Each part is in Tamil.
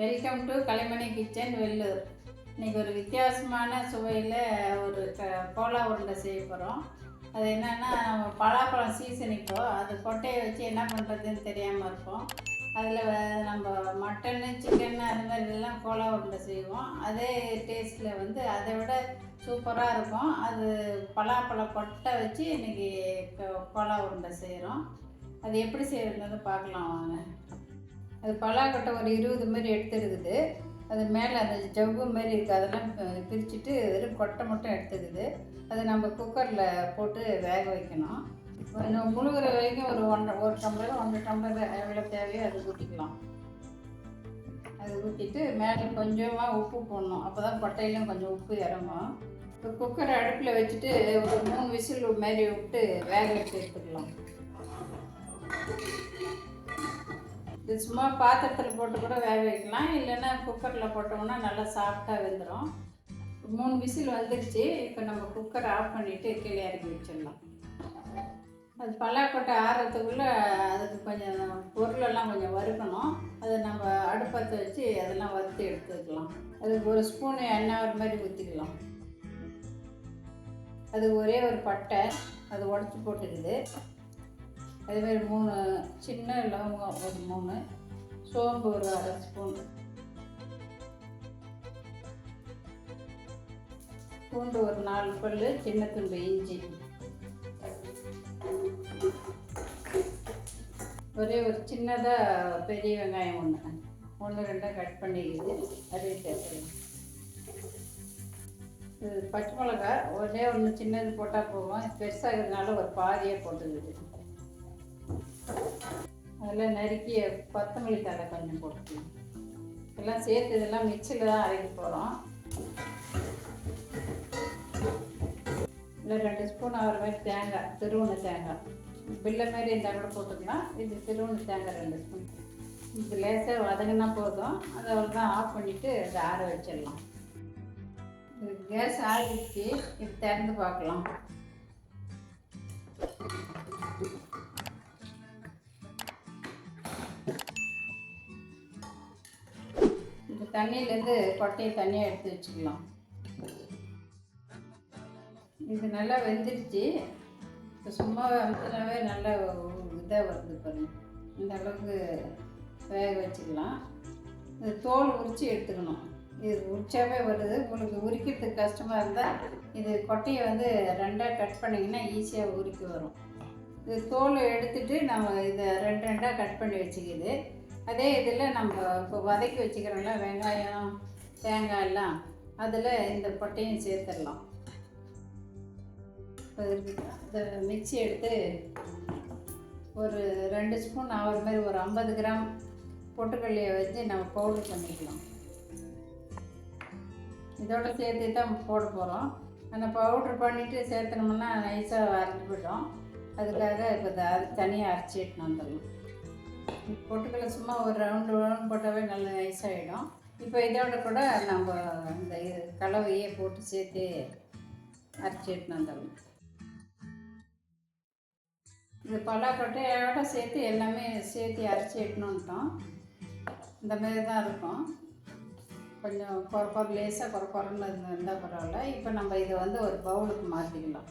Welcome to Kalaimani kitchen Vellur இன்னைக்கு ஒரு வித்தியாசமான சுவையில் ஒரு க கோலா உருண்டை செய்ய போகிறோம் அது என்னென்னா பலாப்பழம் சீசன் இப்போ அது கொட்டையை வச்சு என்ன பண்ணுறதுன்னு தெரியாமல் இருப்போம். அதில் நம்ம மட்டனு சிக்கன் அது மாதிரிலாம் கோலா உருண்டை செய்வோம். அதே டேஸ்ட்டில் வந்து அதை விட சூப்பராக இருக்கும். அது பலாப்பழ கொட்டை வச்சு இன்றைக்கி கோலா உருண்டை செய்கிறோம் அது எப்படி செய்கிறதுன்னு பார்க்கலாம் வாங்க. அது பலாக்கொட்டை ஒரு இருபது மாதிரி எடுத்துருக்குது. அது மேலே அந்த ஜவ்வு மாதிரி இருக்குது அதெல்லாம் பி- பிரிச்சுட்டு வெறும் கொட்டை மட்டும் எடுத்துக்குது. அதை நம்ம குக்கரில் போட்டு வேக வைக்கணும். முழுகிற வரைக்கும் ஒரு ஒன்றரை ஒரு டம்ளர் ஒன்றரை டம்ளர் எவ்வளோ தேவையோ அது ஊற்றிக்கலாம். அது ஊற்றிட்டு மேலே கொஞ்சமாக உப்பு போடணும். அப்போ தான் கொட்டையிலும் கொஞ்சம் உப்பு இறங்கும். இப்போ குக்கரை அடுப்பில் வச்சுட்டு ஒரு மூணு விசில் மாதிரி விட்டு வேக வச்சு எடுத்துக்கலாம். இது சும்மா பாத்திரத்தில் போட்டு கூட வேக வைக்கலாம். இல்லைன்னா குக்கரில் போட்டோம்னா நல்லா சாஃப்டாக வெந்துடும் மூணு விசில் வந்துருச்சு. இப்போ நம்ம குக்கரை ஆஃப் பண்ணிவிட்டு கீழே இறக்கி வச்சிடலாம். அது பலாக்கொட்டை ஆறுறதுக்குள்ளே அதுக்கு கொஞ்சம் பொருளெல்லாம் கொஞ்சம் வறுக்கணும். அதை நம்ம அடுப்பத்தை வச்சு அதெல்லாம் வறுத்து எடுத்துக்கலாம். அதுக்கு ஒரு ஸ்பூன் எண்ணெய் ஒரு மாதிரி ஊற்றிக்கலாம் அது ஒரே ஒரு பட்டை. அது உடச்சி போட்டுக்குது. அதே மாதிரி மூணு சின்ன லவங்கம் ஒரு மூணு சோம்பு ஒரு அரை ஸ்பூன். பூண்டு ஒரு நாலு பல் சின்ன துண்டு இஞ்சி. ஒரே ஒரு சின்னதாக பெரிய வெங்காயம் ஒன்று ஒன்று ரெண்டாக கட் பண்ணிக்குது அதே சேர்த்துக்கலாம் இது பச்சை மிளகா ஒரே ஒன்று சின்னது போட்டால் போகும் பெருசாகிறதுனால ஒரு பாதியாக போட்டுக்கிது அதில் நறுக்கிய கொத்தமல்லி தலை கொஞ்சம் போட்டு எல்லாம் சேர்த்து இதெல்லாம் மிக்சியில் தான் அரைக்க போகிறோம் இல்லை ரெண்டு ஸ்பூன் ஆகிற மாதிரி தேங்காய் திருவுண தேங்காய். பில்லை மாதிரி இருந்தால் கூட போட்டுக்கலாம். இது திருவுண தேங்காய் ரெண்டு ஸ்பூன். இது லேசாக வதங்கினா போதும். அதை அவ்வளோதான் ஆஃப் பண்ணிவிட்டு அதை ஆற வச்சிடலாம். இது கேஸ் ஆகிடுச்சு இது திறந்து பார்க்கலாம். தண்ணியிலேருந்து கொட்டையை தண்ணியாக எடுத்து வச்சுக்கலாம். இது நல்லா வெந்துடுச்சு. இப்போ சும்மா அமுத்தினாவே நல்லா இதாக வருது பாருங்க. இந்த அளவுக்கு வேக வச்சுக்கலாம். இது தோல் உரித்து எடுத்துக்கணும். இது உரிச்சாவே வருது. உங்களுக்கு உரிக்கிறதுக்கு கஷ்டமாக இருந்தால் இது கொட்டையை வந்து ரெண்டாக கட் பண்ணிங்கன்னா ஈஸியாக உரிக்க வரும். இது தோல் எடுத்துட்டு நம்ம இதை ரெண்டு ரெண்டாக கட் பண்ணி வச்சுக்கிது அதே இதில் நம்ம இப்போ வதக்கி வச்சுக்கிறோம்ல வெங்காயம் தேங்காய் எல்லாம் அதில் இந்த பொட்டையும் சேர்த்துடலாம். இப்போ இந்த மிக்ஸி எடுத்து ஒரு ரெண்டு ஸ்பூன் ஆகிற மாதிரி ஒரு ஐம்பது கிராம் பொட்டுக்கல்லையை வச்சு நம்ம பவுடர் பண்ணிக்கலாம். இதோட சேர்த்து தான் போட போகிறோம். அந்த பவுட்ரு பண்ணிவிட்டு சேர்த்தனோம்னா நைஸாக அரைச்சி போயிடும். அதுக்காக இப்போ இதை தனியாக அரைச்சி எடுத்துன்னு வந்துடலாம். பொட்டுக்கடலை சும்மா ஒரு ரவுண்டு ரவுண்ட் போட்டாவே நல்ல நைஸ் ஆகிடும் இப்போ இதோட கூட நம்ம இந்த இது கலவையே போட்டு சேர்த்து அரைச்சி எடுத்துன்னு வந்துடலாம் இது பலாக்கொட்டையோட சேர்த்து எல்லாமே சேர்த்து அரைச்சி எடுத்துன்னு வந்துட்டோம். இந்த மாதிரி தான் இருக்கும். கொஞ்சம் குறை குறை லேசாக குறை குறைன்னு இருந்தால் பரவாயில்ல. இப்போ நம்ம இதை வந்து ஒரு பவுலுக்கு மாற்றிக்கலாம்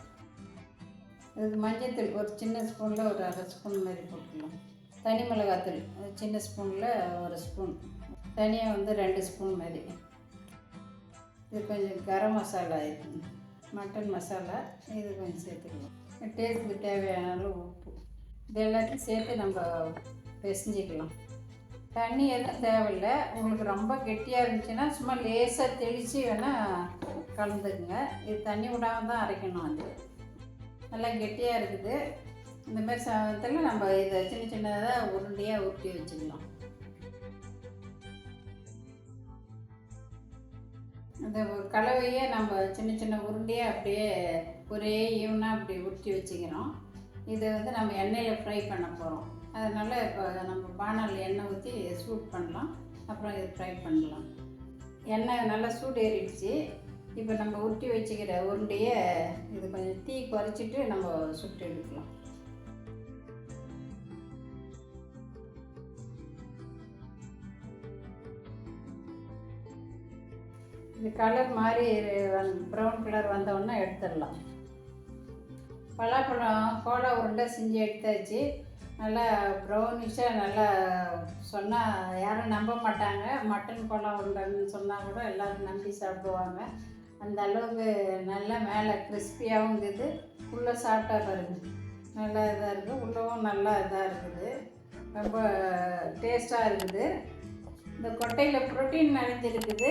இதுக்கு மஞ்சத்தூள் ஒரு சின்ன ஸ்பூனில் ஒரு அரை ஸ்பூன் மாதிரி போட்டுக்கலாம். தனி மிளகாத்தூள் சின்ன ஸ்பூனில் ஒரு ஸ்பூன். தனியாக வந்து ரெண்டு ஸ்பூன் மாதிரி இது கொஞ்சம் கரம் மசாலா இது மட்டன் மசாலா இது கொஞ்சம் சேர்த்துக்கலாம். டேஸ்ட்டுக்கு தேவையான அளவு உப்பு. இது எல்லாத்தையும் சேர்த்து நம்ம பிசைஞ்சிக்கலாம். தண்ணி எதுவும் தேவையில்லை. உங்களுக்கு ரொம்ப கெட்டியாக இருந்துச்சுன்னா சும்மா லேசாக தெளித்து வேணால் கலந்துக்குங்க. இது தண்ணி விடாமல் தான் அரைக்கணும் அது. நல்லா கெட்டியாக இருக்குது. இந்த மாதிரி சாதத்தில் நம்ம இதை சின்ன சின்னதாக உருண்டையாக உருட்டி வச்சுக்கலாம். அந்த கலவையே நம்ம சின்ன சின்ன உருண்டையாக அப்படியே ஒரே ஈவனாக அப்படி உருட்டி வச்சுக்கிறோம். இதை வந்து நம்ம எண்ணெயில் ஃப்ரை பண்ண போகிறோம் அதனால் இப்போ நம்ம பானையில் எண்ணெய் ஊற்றி சூட் பண்ணலாம். அப்புறம் இது ஃப்ரை பண்ணலாம். எண்ணெய் நல்லா சூடு ஏறிடுச்சு. இப்போ நம்ம உருட்டி வச்சுக்கிற உருண்டையை இது கொஞ்சம் தீ குறைச்சிட்டு நம்ம சுட்டு எடுக்கலாம். இது கலர் மாதிரி வந் ப்ரௌன் கலர் வந்தவுடனே எடுத்துடலாம். பலாப்பழம் கோலா உருண்டை செஞ்சு எடுத்தாச்சு. நல்லா ப்ரௌனிஷாக நல்லா சொன்னால் யாரும் நம்ப மாட்டாங்க. மட்டன் கோலா உருண்டைன்னு சொன்னால் கூட எல்லோரும் நம்பி சாப்பிடுவாங்க. அந்த அளவுக்கு நல்லா மேலே கிறிஸ்பியாகவும் இருக்குது. உள்ளே சாப்பிட்டா பாருங்க. நல்லா இதாக இருக்குது உள்ளவும் நல்லா இதாக இருக்குது. ரொம்ப டேஸ்ட்டாக இருக்குது. இந்த கொட்டையில் புரோட்டீன் நிறைஞ்சிருக்குது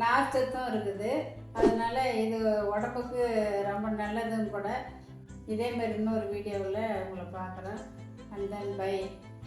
நார்ச்சத்தும் இருக்குது. அதனால் இது உடம்புக்கு ரொம்ப நல்லதும் கூட. இதேமாரி இன்னொரு வீடியோவில் உங்களை பார்க்குறேன். And then by